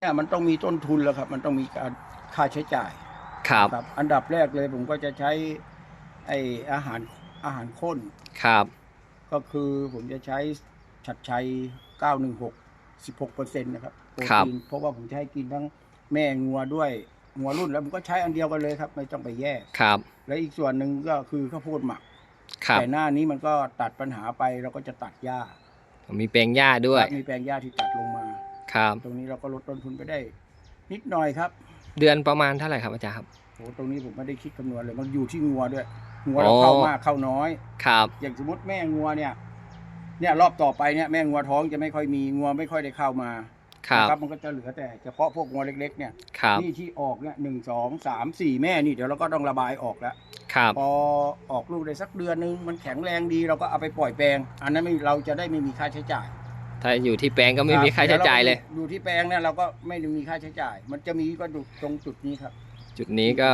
เนี่ยมันต้องมีต้นทุนแล้วครับ มันต้องมีการค่าใช้จ่ายครับ ครับ อันดับแรกเลยผมก็จะใช้ ไออาหารอาหารข้น ครับ ก็คือผมจะใช้ชัดชัย 916 16เปอร์เซ็นต์นะครับโปรครับตีนเพราะว่าผมจะให้กินทั้งแม่งัวด้วยงัวรุ่นแล้วผมก็ใช้อันเดียวกันเลยครับ ไม่ต้องไปแยก ครับ และอีกส่วนหนึ่งก็คือข้าวโพดหมัก ครับ แต่หน้านี้มันก็ตัดปัญหาไปเราก็จะตัดหญ้า มีแปลงหญ้าด้วยครับมีแปลงหญ้าที่ตัดลงมา ครับ ตรงนี้เราก็ลดต้นทุนไปได้ นิดหน่อยครับ เดือนประมาณเท่าไหร่ครับอาจารย์ครับโหตรงนี้ผมไม่ได้คิดคำนวณเลย มันอยู่ที่งัวด้วย งัวเราเข้ามากเข้าน้อย ครับ อย่างสมมติแม่งัวเนี่ย เนี่ยรอบต่อไปเนี่ยแม่งัวท้องจะไม่ค่อยมีงัวไม่ค่อยได้เข้ามาครับนะมันก็จะเหลือแต่เฉพาะพวกงัวเล็กๆเนี่ยครับนี่ที่ออกเนี่ยหนึ่งสองสามสี่แม่นี่เดี๋ยวเราก็ต้องระบายออกแล้วครับพอออกลูกได้สักเดือนนึงมันแข็งแรงดีเราก็เอาไปปล่อยแปลง อันนั้นไม่เราจะได้ไม่มีค่าใช้จ่าย ถ้าอยู่ที่แปลงก็ไม่มีค่าใช้จ่ายเลย อยู่ที่แปลงเนี่ยเราก็ไม่ได้มีค่าใช้จ่าย มันจะมีก็อยู่ตรงจุดนี้ครับ จุดนี้ก็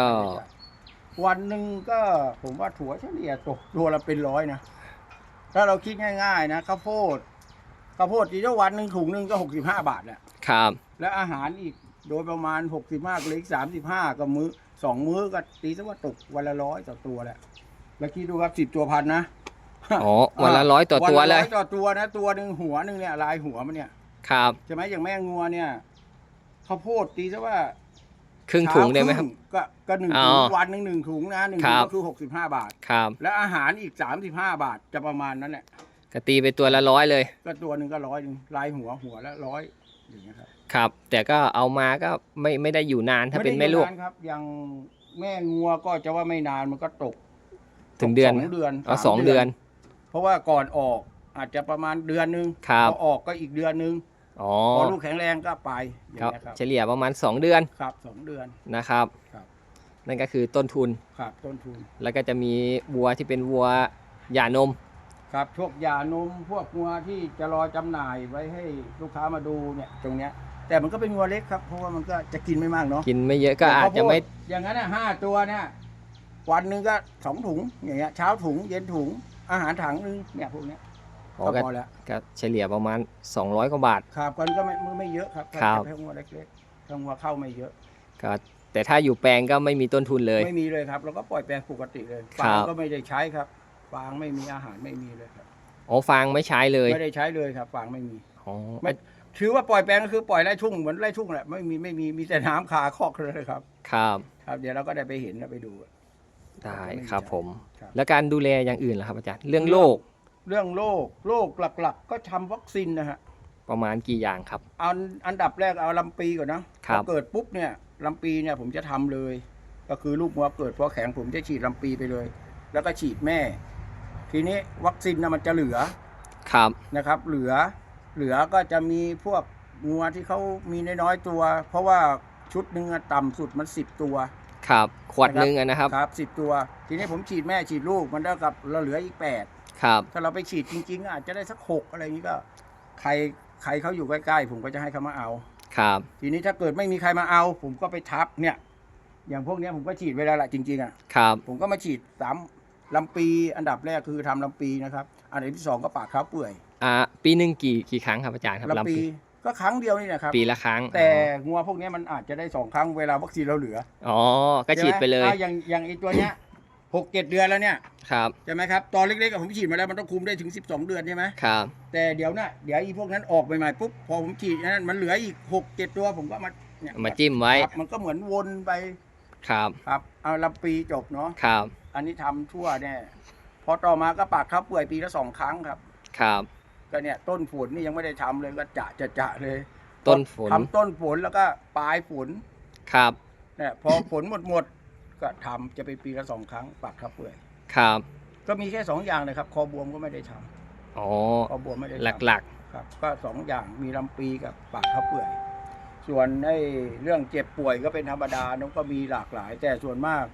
วันหนึ่งก็ผมว่าถั่วเฉลี่ยตกตัวละเป็นร้อยนะ ถ้าเราคิดง่าย ๆ นะข้าวโพดข้าวโพดทีเดียววันหนึ่งถุงหนึ่งก็หกสิบห้าบาทแหละครับ และอาหารอีกโดยประมาณหกสิบห้าเล็กสามสิบห้าก็มื้อสองมื้อก็ตีซะว่าตกวันละร้อยต่อตัวแหละแล้วคิดดูครับสิบตัวพันนะ อ๋อวันละร้อยต่อตัวนเลละยร้อยต่อตัวนะตัวหนึ่งหัวหนึ่งเนี่ยลายหัวมันเนี่ย ครับใช่ไหมอย่างแม่งัวเนี่ยข้าวโพดตีซะว่าครึ่งถุงได้ไหมครับเช้าก็ก็หนึ่งอ๋ถุงอวันหนึ่งหนึ่งถุงนะหนึ่งคถุรังบก็คือหกสิบห้าบาทครับ และอาหารอีกสามสิบห้าบาทจะประมาณนั้นแหละก็ตีไปตัวละร้อยเลย ก็ตัวหนึ่งก็ร้อยหนึ่งลายหัวหัวละร้อยอย่างเงี้ยครับครับ แต่ก็เอามาก็ไม่ไม่ได้อยู่นานถ้าเป็นด้แม่ลูกอยู่นานครับอย่างแม่งัวก็จะว่าไม่นานมันก็ตก ถึงเดือนสองเดือนอ๋อามสองเดือน เพราะว่าก่อนออกอาจจะประมาณเดือนหนึ่งครับ พอออกก็อีกเดือนหนึ่งอ๋อพอลูกแข็งแรงก็ไปอย่างครับเงี้ยครับเฉลี่ยประมาณ 2 เดือนครับสองเดือน นะครับ ครับ นั่นก็คือต้นทุนครับต้นทุนแล้วก็จะมีวัวที่เป็นวัวหย่านม ครับพวกยานมพวกงัวที่จะรอจำหน่ายไว้ให้ลูกค้ามาดูเนี่ยตรงเนี้ย แต่มันก็เป็นงัวเล็กครับเพราะว่ามันก็จะกินไม่มากเนาะกินไม่เยอะก็อาจจะไม่ข้าวโพดอย่างนั้นอะห้าตัวเนี่ยวันหนึ่งก็สองถุงอย่างเงี้ยเช้าถุงเย็นถุง อาหารถังหนึงเนี่ยพวกเนี้ยอ๋อก็ก็พอแล้วก็เฉลี่ยประมาณ 200 กว่าบาท ครับกันก็ไม่ไม่เยอะครับครับ แค่งัวเล็กๆถ้างัวเข้าไม่เยอะ ก็แต่ถ้าอยู่แปลงก็ไม่มีต้นทุนเลย ไม่มีเลยครับเราก็ปล่อยแปลงปกติเลยครัฟางบก็ไม่ได้ใช้ครับฟางไม่มีอาหารไม่มีเลยครับอ๋อฟางไม่ใช้เลยไม่ได้ใช้เลยครับฟางไม่มี อ๋อไม่ ถือว่าปล่อยแปลงก็คือปล่อยไร่ทุ่งเหมือนไร่ทุ่งแหละไม่มีไม่มีมีแต่น้ำคาคอกเลยครับ ครับ ครับ เดี๋ยวเราก็ได้ไปเห็นนะไปดู ได้ครับผม ครับ แล้วการดูแลอย่างอื่นล่ะครับอาจารย์ เรื่องโรคเรื่องโรคโรคหลักๆ ก็ทำวัคซีนนะฮะประมาณกี่อย่างครับ เอาอันดับแรกเอาลำปีก่อนนะครับ พอเกิดปุ๊บเนี่ยลำปีเนี่ยผมจะทำเลย ก็คือลูกวัวเกิดพอแข็งผมจะฉีดลำปีไปเลย แล้วก็ฉีดแม่ ทีนี้วัคซีนนะมันจะเหลือครับ นะครับ เหลือเหลือก็จะมีพวกงัวที่เขามีน้อยๆตัว เพราะว่าชุดหนึ่งอะต่ำสุดมันสิบตัว ครับขวดหนึ่งอะนะครับ ครับสิบตัว ทีนี้ผมฉีดแม่ฉีดลูกมันเท่ากับเราเหลืออีกแปดครับ ถ้าเราไปฉีดจริง ๆ อาจจะได้สักหกอะไรอย่างนี้ก็ ใครใครเขาอยู่ใกล้ๆผมก็จะให้เขามาเอา ครับ ทีนี้ถ้าเกิดไม่มีใครมาเอา ผมก็ไปทับเนี่ย อย่างพวกเนี้ยผมก็ฉีดเวลาละจริง ๆอะครับ ผมก็มาฉีดสามลำปีอันดับแรกคือทำลำปีนะครับ อันดับที่สองก็ปากเท้าเปื่อย อ่า ปีหนึ่งกี่กี่ครั้งครับอาจารย์ครับลำปี ก็ครั้งเดียวนี่นะครับ ปีละครั้งแต่งัวพวกเนี้ยมันอาจจะได้สองครั้งเวลาวัคซีนเราเหลือ อ๋อ ก็ฉีดไปเลยใช่หมอะอย่างอย่างไอตัวเนี้ยหกเจ็ดเดือนแล้วเนี่ย ครับ ใช่ไหมครับ ตอนเล็กๆกับผมฉีดมาแล้วมันต้องคุมได้ถึง 12 เดือนใช่ไหมครับ แต่เดี๋ยวนะเดี๋ยวอีพวกนั้นออกใหม่ๆปุ๊บพอผมฉีดนั้นมันเหลืออีกหกเจ็ดตัวผมก็มาเนี่ยมาจิ้มไว้ครับมันก็เหมือนวนไป ครับ ครับ เอาลำปีจบเนาะ ครับ อันนี้ทำทั่วเนี่ย พอต่อมาก็ปากข้าวเปื่อยปีละสองครั้งครับ ครับ ก็เนี่ยต้นฝนนี่ยังไม่ได้ทำเลยก็จะจะจะเลย ต้นฝนทำต้นฝนแล้วก็ปลายฝนครับเนี่ยพอฝนหมดหมดๆก็ทำจะไปปีละสองครั้งปากข้าวเปื่อยครับ ก็มีแค่สองอย่างเลยครับ คอบวมก็ไม่ได้ทำอ๋อคอบวมไม่ได้ทำหลักครับ ก็สองอย่างมีลำปีกับปากข้าวเปื่อย ส่วนไอ้เรื่องเจ็บป่วยก็เป็นธรรมดาน้องก็มีหลากหลาย แต่ส่วนมาก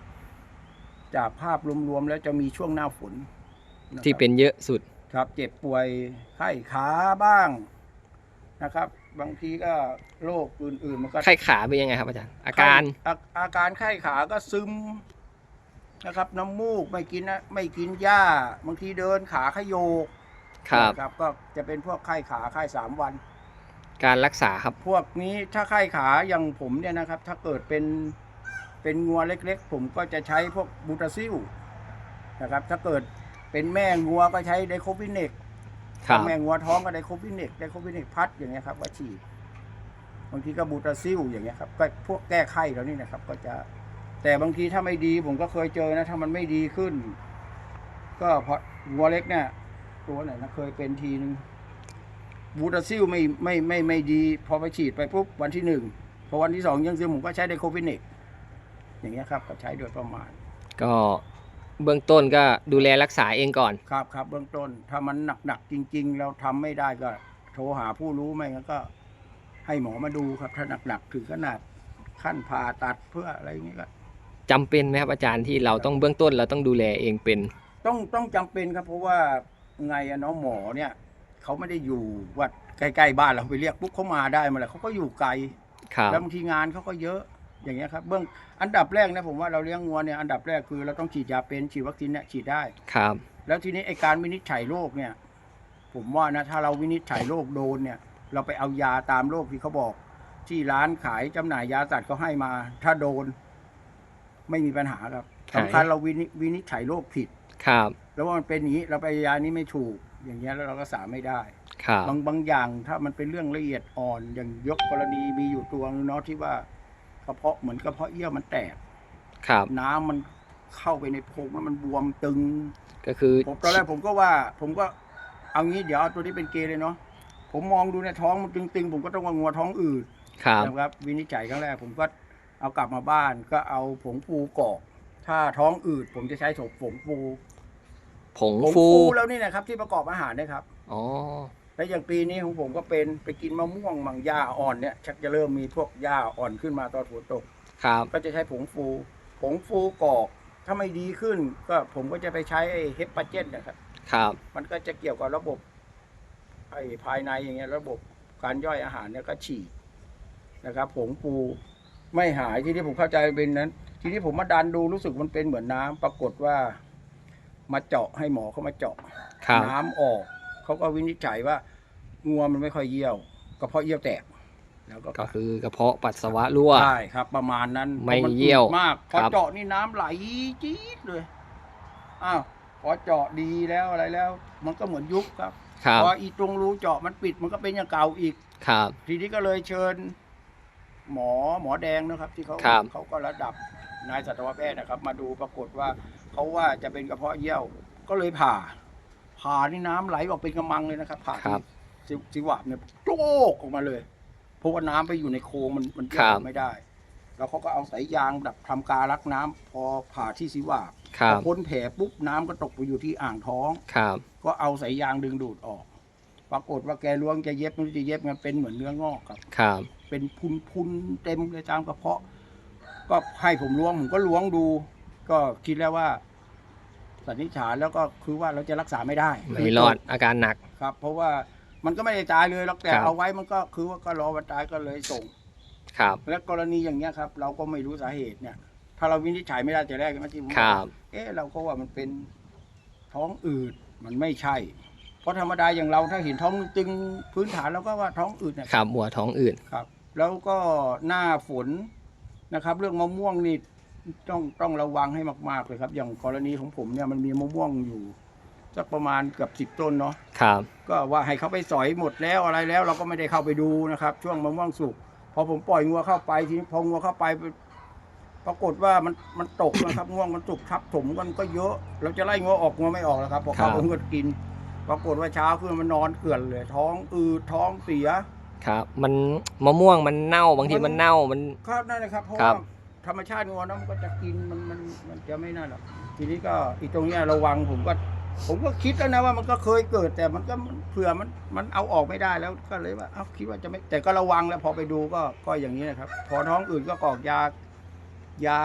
จากภาพรวมๆแล้วจะมีช่วงหน้าฝนนะครับๆที่เป็นเยอะสุด ครับเจ็บป่วยไข้ขาบ้างนะครับ บางทีก็โรคอื่นๆมันก็ไข้ขาเป็นยังไงครับอาจารย์ อาการไข้อาอาการไข้ขาก็ซึมนะครับ น้ำมูกไม่กินนะไม่กินหญ้า บางทีเดินขาขยโยกครับนะครับ ก็จะเป็นพวกไข้ขาไข้สามวัน การรักษาครับ พวกนี้ถ้าไข้ขาอย่างผมเนี่ยนะครับ ถ้าเกิดเป็นเป็นงัวเล็ก ๆ ผมก็จะใช้พวกบูตาซิลนะครับ ถ้าเกิด เป็นแม่งัวก็ใช้ไดโคพิเนกครับ แม่งัวท้องก็ไดโคพิเนกไดโคพิเนกพัดอย่างเงี้ยครับว่าฉีดบางทีก็บูตาซิลอย่างเงี้ยครับก็พวกแก้ไข้แล้วนี่นะครับ ก็จะ แต่บางทีถ้าไม่ดีผมก็เคยเจอนะถ้ามันไม่ดีขึ้น ก็เพราะงัวเล็กเนี่ยตัวไหนนะเคยเป็นทีนึงบูตาซิลไม่ไม่ไม่ไม่ดี พอไปฉีดไปปุ๊บวันที่หนึ่งพอวันที่สองยังซื้อผมก็ใช้ไดโคพิเนกอย่างเงี้ยครับก็ใช้โดยประมาณ ก็ เบื้องต้นก็ดูแลรักษาเองก่อน ครับครับเบื้องต้น ถ้ามันหนักหนักๆจริง ๆ เราทำไม่ได้ก็ โทรหาผู้รู้ไม่งั้นก็ ให้หมอมาดูครับ ถ้าหนักหนักๆถึงขนาดขั้นผ่าตัดเพื่ออะไรอย่างเงี้ยก็ จำเป็นไหมครับอาจารย์ที่เราต้องเบื้องต้นเราต้องดูแลเองเป็น ต้องต้องจำเป็นครับ เพราะว่าไงอะเนาะหมอเนี่ยเขาไม่ได้อยู่วัดใกล้ๆบ้านเราไปเรียกปุ๊บเขามาได้มาเลยเขาก็อยู่ไกล ครับ แล้วบางทีงานเขาก็เยอะ อย่างเงี้ยครับเบื้องอันดับแรกนะผมว่าเราเลี้ยงงัวเนี่ยอันดับแรกคือเราต้องฉีดยาเป็นฉีดวัคซีนเนี่ยฉีดได้ ครับ แล้วทีนี้ไอการวินิจฉัยโรคเนี่ย ผมว่านะถ้าเราวินิจฉัยโรคโดนเนี่ย เราไปเอายาตามโรคที่เขาบอก ที่ร้านขายจำหน่ายยาสัตว์เขาให้มา ถ้าโดน ไม่มีปัญหาครับสำคัญเราวินิวินิจฉัยโรคผิด ครับ แล้วว่ามันเป็นอย่างนี้เราไปยานี้ไม่ถูก อย่างเงี้ยแล้วเราก็สาไม่ได้ ครับ บางบางอย่างถ้ามันเป็นเรื่องละเอียดอ่อนอย่างยกกรณีมีอยู่ตัวนึงเนาะที่ว่าก ระเพาะเหมือนกระเพาะเยื่อมันแตกครับ น้ำมันเข้าไปในโพรงแล้วมันบวมตึง ก็คือผมตอนแรกผมก็ว่า ผมก็เอางี้เดี๋ยวเอาตัวนี้เป็นเกย์เลยเนาะผมมองดูในยท้องมันตึงๆ ผมก็ต้องว่างัวท้องอืดครับนะครับ วินิจฉัยครั้งแรกผมก็เอากลับมาบ้านก็เอาผงฟูกรอก ถ้าท้องอืด ผมจะใช้ผงผงฟูผงผงฟูฟูแล้วนี่นะครับ ที่ประกอบอาหารนะครับ อ๋อ แล้วอย่างปีนี้ของผมก็เป็นไปกินมะม่วงมังหญ้าอ่อนเนี่ยชักจะเริ่มมีพวกหญ้าอ่อนขึ้นมาตอนฝนตกครับก็จะใช้ผงฟู ผงฟูกรอกถ้าไม่ดีขึ้น ก็ผมก็จะไปใช้ไอ้เฮปาเจนนะครับ ครับ มันก็จะเกี่ยวกับระบบไอ้ภายในอย่างเงี้ยระบบการย่อยอาหารเนี่ยก็ฉีดนะครับ ผงฟูไม่หายที่ที่ผมเข้าใจเป็นนั้น ทีนี้ผมมาดันดูรู้สึกมันเป็นเหมือนน้ำปรากฏว่า มาเจาะให้หมอเขามาเจาะครับน้ำออก เขาก็วินิจฉัยว่างัวมันไม่ค่อยเยี่ยวกระเพาะเยี่ยวแตก แล้วก็ก็คือกระเพาะปัสสาวะรั่ว ใช่ครับ ประมาณนั้นไม่พราะนเยี่ยวอืดมากพอครับ เจาะนี่น้ำไหลจี๊ดเลยอ้าวพอเจาะดีแล้วอะไรแล้ว มันก็เหมือนยุบครับครับพออีตรงรูเจาะมันปิดมันก็เป็นอย่างเก่าอีก ครับ ทีนี้ก็เลยเชิญ หมอหมอแดงนะครับ ที่เขาครับ เขาก็ระดับนายสัตวแพทย์นะครับ มาดูปรากฏว่าเขาว่าจะเป็นกระเพาะเยี่ยวก็เลยผ่า ผ่านี่น้ำไหลออกเป็นกระมังเลยนะครับผ่าครับสิสิวะเนี่ยโจกออกมาเลยเพราะว่าน้ำไปอยู่ในโครงมันมันเยี่ยครัวบไม่ได้ แล้วเขาก็เอาสายยางดับทำการรักน้ำพอผ่าที่สิวะครัพอบพ้นแผลปุ๊บน้ำก็ตกไปอยู่ที่อ่างท้องครับ ก็เอาสายยางดึงดูดออก ปรากฏว่าแกล้วงจะเย็บมันจะเย็บมันเป็นเหมือนเนื้องอกครับครับ เป็นพุนพุนๆเต็มเลยตามกระเพาะ ก็ให้ผมล้วงผมก็ล้วงดู ก็คิดแล้วว่า สันนิษฐานแล้วก็คือว่าเราจะรักษาไม่ได้ไม่รอดอาการหนัก ครับ เพราะว่ามันก็ไม่ได้ตายเลยหรอกแต่ครับเอาไว้มันก็คือว่าก็รอวันตายก็เลยส่ง ครับ และกรณีอย่างเงี้ยครับ เราก็ไม่รู้สาเหตุเนี่ย ถ้าเราวินิจฉัยไม่ได้แต่แรกนะที่ผมครับ เอ๊ะเราก็ว่ามันเป็นท้องอืดมันไม่ใช่ เพราะธรรมดาอย่างเราถ้าเห็นท้องตึงพื้นฐานเราก็ว่าท้องอืดเนี่ยครับหัวท้องอื่น ครับ แล้วก็หน้าฝนนะครับ เรื่องมะม่วงนี่ ต้องต้องระวังให้มากๆเลยครับ อย่างกรณีของผมเนี่ยมันมีมะม่วงอยู่สักประมาณเกือบสิบต้นเนาะครับ ก็ว่าให้เขาไปสอยหมดแล้วอะไรแล้ว เราก็ไม่ได้เข้าไปดูนะครับ ช่วงมะม่วงสุกพอผมปล่อยงัวเข้าไปทีนี้พองัวเข้าไป ปรากฏว่ามันมันตกนะครับง่วงมันสุกทับถมกันก็เยอะ เราจะไล่งัวออกงัวไม่ออกแล้วครับพอเข้าครับผมก็กิน ปรากฏว่าเช้าขึ้นมันนอนเกลื่อนเลยท้องอืดท้องเสียครับ มันมะม่วงมันเน่าบางทีมันมันเน่ามันครับนั่นนะครับเพราะครัว่าบ ธรรมชาติงัวเนอะมันก็จะกินมันมันมันจะไม่น่าหรอกทีนี้ก็อีตรงเนี้ยระวังผมก็ ผมก็คิดแล้วนะว่ามันก็เคยเกิด แต่มันก็เผื่อมันมันเอาออกไม่ได้แล้วก็เลยว่าเอ้าคิดว่าจะไม่แต่ก็ระวังแล้วพอไปดูก็ก็อย่างนี้นะครับ พอท้องอื่นก็กรอกยายา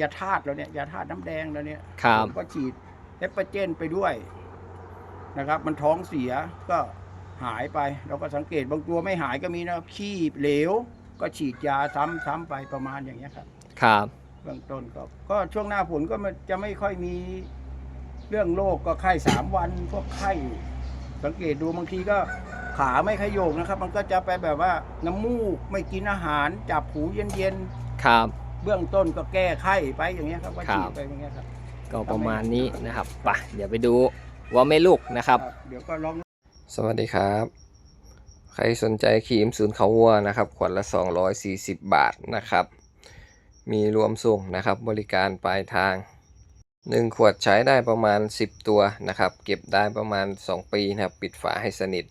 ยาธาตุแล้วเนี่ยยาธาตุน้ำแดงแล้วเนี่ยครับ ผมก็ฉีดเฮปเจนไปด้วยนะครับ มันท้องเสียก็หายไป เราก็สังเกตบางตัวไม่หายก็มีนะขี้เหลว ก็ฉีดยาซ้ำซ้ำไปประมาณอย่างเงี้ยครับ ครับเบื้องต้นก็ก็ช่วงหน้าฝนก็มันจะไม่ค่อยมีเรื่องโรคก็ไข้สามวันพวกไข้สังเกตดูบางทีก็ขาไม่ขยโยกนะครับ มันก็จะไปแบบว่าน้ำมูกไม่กินอาหาร จับหูเย็นครับ ๆเบื้องต้นก็แก้ไข้ไปอย่างเงี้ยครับก็ฉีครัดบไปอย่างเงี้ยครับ ก็ประมาณนี้นะครับไปเดี๋ยวไปดูว่าไม่ลูกนะครับ เดี๋ยวก็ลอง สวัสดีครับ ใครสนใจครีมศูนย์เขาวัวนะครับ ขวดละ 240 บาทนะครับ มีรวมส่งนะครับ บริการปลายทาง 1 ขวดใช้ได้ประมาณ 10 ตัวนะครับ เก็บได้ประมาณ 2 ปีนะครับ ปิดฝาให้สนิท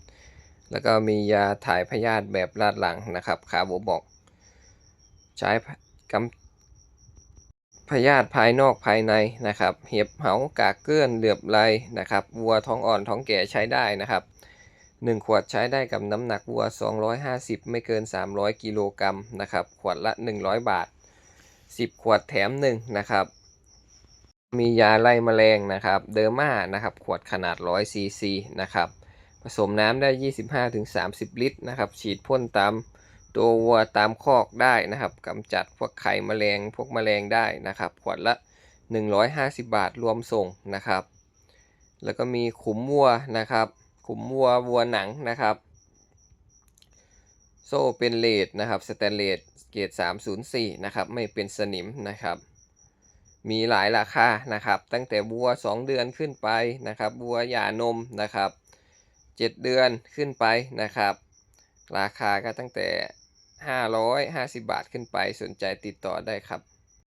แล้วก็มียาถ่ายพยาธิแบบลาดหลังนะครับคาร์โบบอก ใช้กำพยาธิภายนอกภายในนะครับ เห็บเหากากเกลื่อนเหลือบไหลนะครับวัวท้องอ่อนท้องแก่ใช้ได้นะครับ 1 ขวดใช้ได้กับน้ำหนักวัว 250 ไม่เกิน 300 กิโลกรัมนะครับ ขวดละ 100 บาท 10 ขวดแถม1นะครับ มียาไล่แมลงนะครับ เดอร์มานะครับ ขวดขนาด100ซีซีนะครับ ผสมน้ำได้ 25-30 ลิตรนะครับ ฉีดพ่นตามตัววัวตามคอกได้นะครับกำจัดพวกไข่แมลงพวกแมลงได้นะครับ ขวดละ 150 บาทรวมส่งนะครับ แล้วก็มีขุมวัวนะครับ ขุมวัววัวหนังนะครับ ซ่เป็นเลดนะครับสแตนเลสเกรด304 นะครับ ไม่เป็นสนิมนะครับ มีหลายราคานะครับ ตั้งแต่วัว 2 เดือนขึ้นไปนะครับวัวหย่านมนะครับ 7 เดือนขึ้นไปนะครับ ราคาก็ตั้งแต่ 550 บาทขึ้นไปสนใจติดต่อได้ครับ